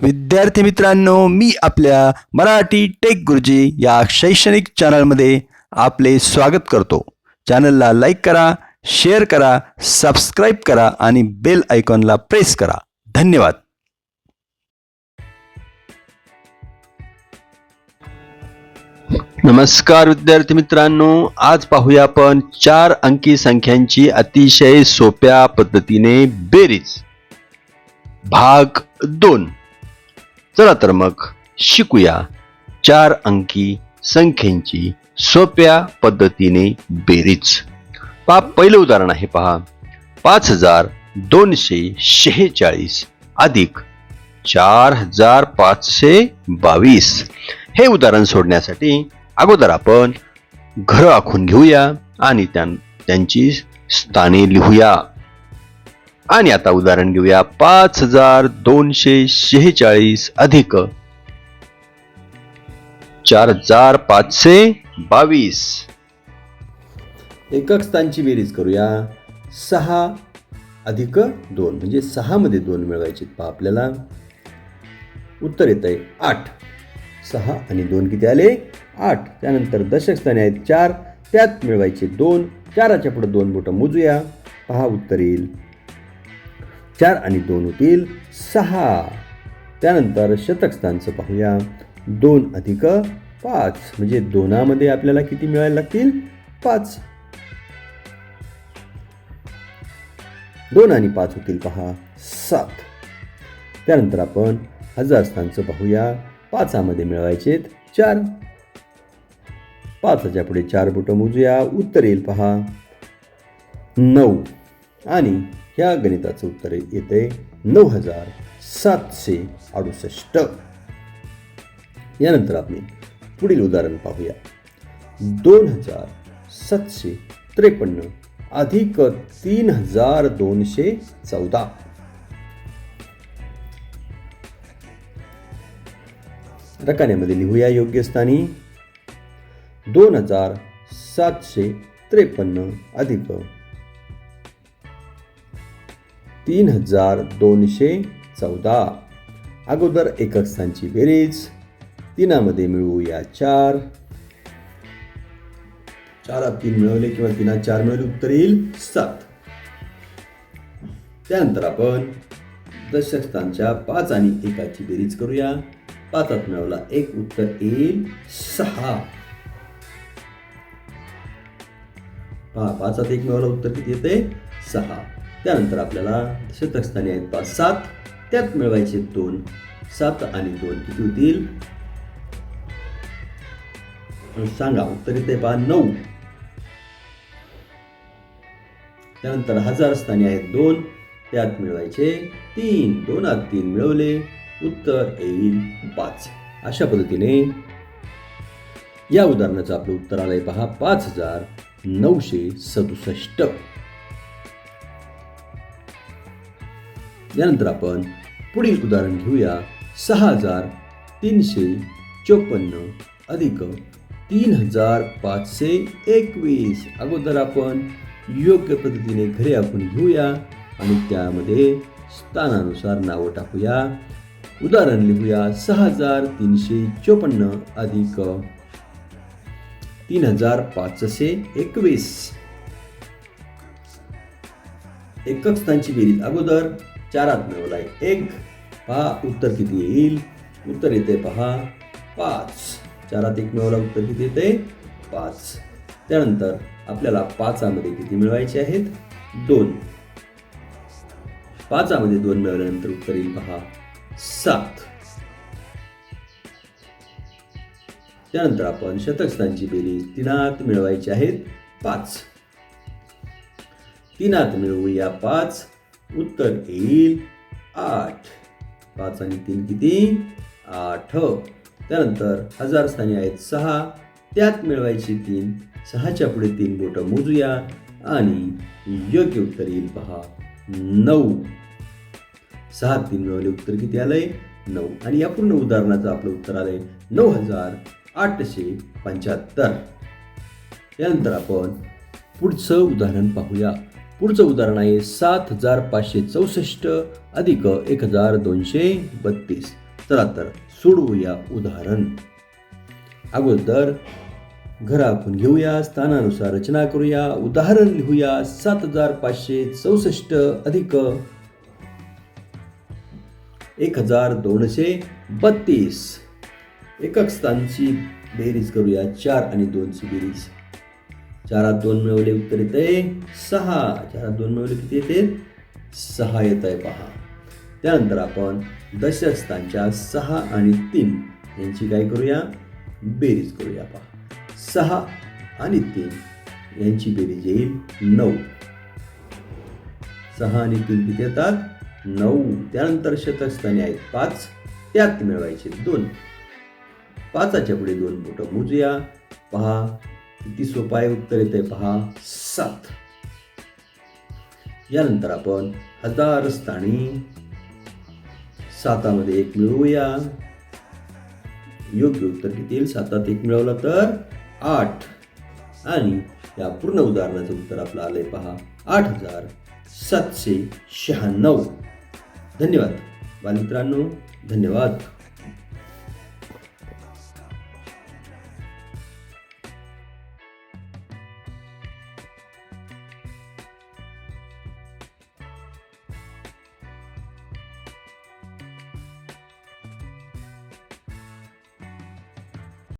विद्यार्थी मित्रांनो मी आपल्या मराठी टेक गुरुजी या शैक्षणिक चॅनलमध्ये आपले स्वागत करतो. चॅनलला लाईक करा शेअर करा सबस्क्राईब करा आणि बेल आयकॉनला प्रेस करा. धन्यवाद. नमस्कार विद्यार्थी मित्रांनो आज पाहूया आपण चार अंकी संख्यांची अतिशय सोप्या पद्धतीने बेरीज. भाग दोन. चला तर मग शिकूया चार अंकी संख्येची सोप्या पद्धतीने बेरीज. पा पहिलं उदाहरण आहे पहा. पाच हजार दोनशे शेहेचाळीस अधिक चार हजार पाचशे बावीस. हे उदाहरण सोडण्यासाठी अगोदर आपण घर आखून घेऊया आणि त्यां- त्यांची स्थाने लिहूया. आणि आता उदाहरण घेऊया पाच हजार दोनशे शेहेचाळीस अधिक. चार हजार पाचशे बावीस. एकक स्थानची बेरीज करूया. सहा अधिक दोन म्हणजे सहा मध्ये दोन मिळवायचे पहा आपल्याला. उत्तर येत आहे आठ. सहा आणि दोन किती आले? आठ. त्यानंतर दशक स्थाने आहेत चार. त्यात मिळवायचे दोन. चाराच्या पुढे दोन बोटं मोजूया. पहा उत्तर येईल. चार आणि दोन होतील सहा. त्यानंतर शतकस्थानचं पाहूया. दोन अधिक पाच. म्हणजे दोनामध्ये आपल्याला किती मिळायला लागतील? पाच. दोन आणि पाच होतील पहा. सात. त्यानंतर आपण हजार स्थानचं पाहूया. पाचामध्ये मिळवायचे चार. पाचाच्या पुढे चार बोटं मोजूया. उत्तर येईल पहा. नऊ. आणि ह्या गणिताचं उत्तर येते नऊ हजार सातशे अडुसष्ट. यानंतर आपण पुढील उदाहरण पाहूया. दोन हजार सातशे त्रेपन्न अधिक तीन हजार दोनशे चौदा. रकान्यामध्ये लिहूया योग्य स्थानी दोन हजार सातशे त्रेपन्न अधिक तीन हजार दोनशे चौदा. अगोदर एकक स्थानची बेरीज तिनामध्ये मिळवूया चार. चार तीन मिळवले किंवा तिनात चार मिळवले उत्तर येईल सात. त्यानंतर आपण दशक स्थानच्या पाच आणि एकाची बेरीज करूया. पाचात मिळवला एक उत्तर येईल सहा. पाचात एक मिळवला उत्तर किती येते सहा. त्यानंतर आपल्याला शतकस्थानी आहेत पाच सात. त्यात मिळवायचे दोन. सात आणि दोन किती होतील? सांगा उत्तर येते पहा नऊ. त्यानंतर हजार स्थानी आहेत दोन. त्यात मिळवायचे तीन. दोनात तीन मिळवले. उत्तर येईल पाच. अशा पद्धतीने या उदाहरणाचं आपलं उत्तर आलंय पहा पाच हजार नऊशे सदुसष्ट. यानंतर आपण पुढील उदाहरण घेऊया. सहा हजार तीनशे चोपन्न अधिक तीन हजार पाचशे एकवीस. अगोदर आपण योग्य पद्धतीने घरे आपण घेऊया आणि त्यामध्ये स्थानानुसार नावं टाकूया. उदाहरण लिहूया. सहा हजार तीनशे चोपन्न अधिक तीन हजार पाचशे एकवीस. एकक स्थानची बेरीज. अगोदर चारात मिळवलाय एक पहा उत्तर किती येईल? उत्तर येते पहा पाच. चारात एक मिळवला उत्तर किती येते? पाच. त्यानंतर आपल्याला पाचामध्ये किती मिळवायचे आहेत? दोन. पाचामध्ये दोन मिळवल्यानंतर उत्तर येईल पहा सात. त्यानंतर आपण शतकस्थानची बेरीज तिनात मिळवायची आहेत पाच. तिनात मिळवूया पाच उत्तर येईल आठ. पाच आणि तीन किती? आठ. त्यानंतर हजार स्थानी आहेत सहा. त्यात मिळवायची तीन. सहाच्या पुढे तीन बोटं मोजूया आणि योग्य उत्तर येईल पहा नऊ. सहा तीन मिळवले उत्तर किती आलंय? नऊ. आणि या पूर्ण उदाहरणाचं आपलं उत्तर आलंय नऊ हजार आठशे पंच्याहत्तर. यानंतर आपण पुढचं उदाहरण पाहूया. पुढचं उदाहरण आहे सात हजार पाचशे चौसष्ट अधिक एक हजार दोनशे बत्तीस. चला तर सोडवूया उदाहरण. अगोदर घर आपण घेऊया स्थानानुसार रचना करूया. उदाहरण लिहूया सात हजार पाचशे चौसष्ट अधिक एक हजार दोनशे बत्तीस. एकक स्थानची बेरीज करूया चार आणि दोनची बेरीज. चारात दोन मिळवले उत्तर येते सहा. चारात दोन मिळवले किती येते? सहा येत आहे पहा. त्यानंतर आपण दशस्थांच्या सहा आणि तीन यांची काय करूया? बेरीज करूया पहा. सहा आणि तीन यांची बेरीज येईल नऊ. सहा आणि तीन किती येतात? नऊ. त्यानंतर शतस्थाने आहेत पाच. त्यात मिळवायचे दोन. पाचाच्या पुढे दोन बोटं मोजूया. पहा. किती सोपं आहे उत्तर येते पहा. सात. यानंतर आपण हजार स्थानी सातामध्ये एक मिळवूया. योग्य उत्तर किती येईल? सातात एक मिळवलं तर आठ. आणि या पूर्ण उदाहरणाचं उत्तर आपलं आलंय पहा. आठ हजार सातशे शहाण्णव. धन्यवाद. बालमित्रांनो धन्यवाद.